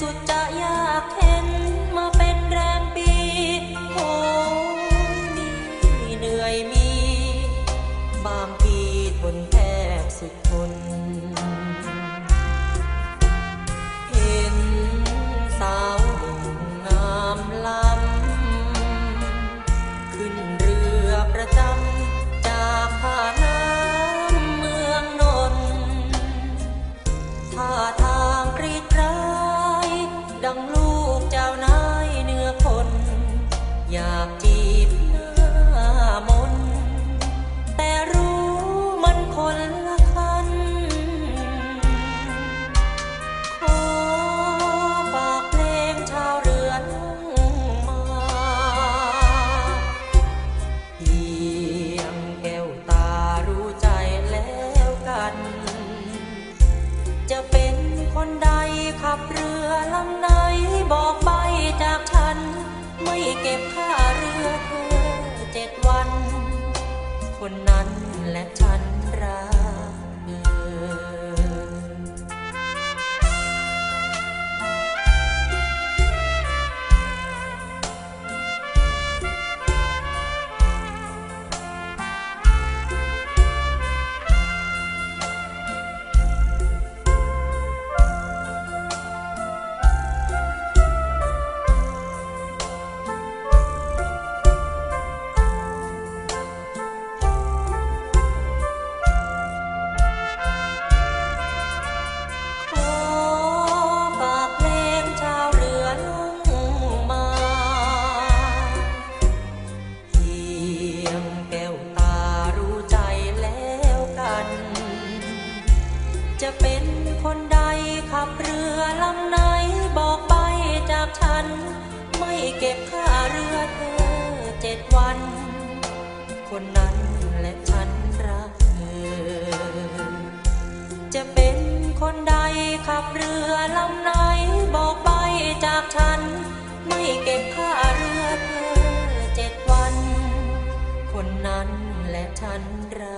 สุดจะยากเห็นมาเป็นแรมปีโหนี่เหนื่อยมี บางปีทนแทบสุดทนเห็นสาวงามลา คนใดขับเรือลำไหนบอกไปจากฉัน ไม่เก็บค่าเรือเธอเจ็ดวัน คนนั้นและฉันรัก คนนั้นและฉันรักเธอ จะเป็นคนใดขับเรือลำไหนบอกไปจากฉัน ไม่เก็บค่าเรือเธอเจ็ดวัน คนนั้นและฉันรั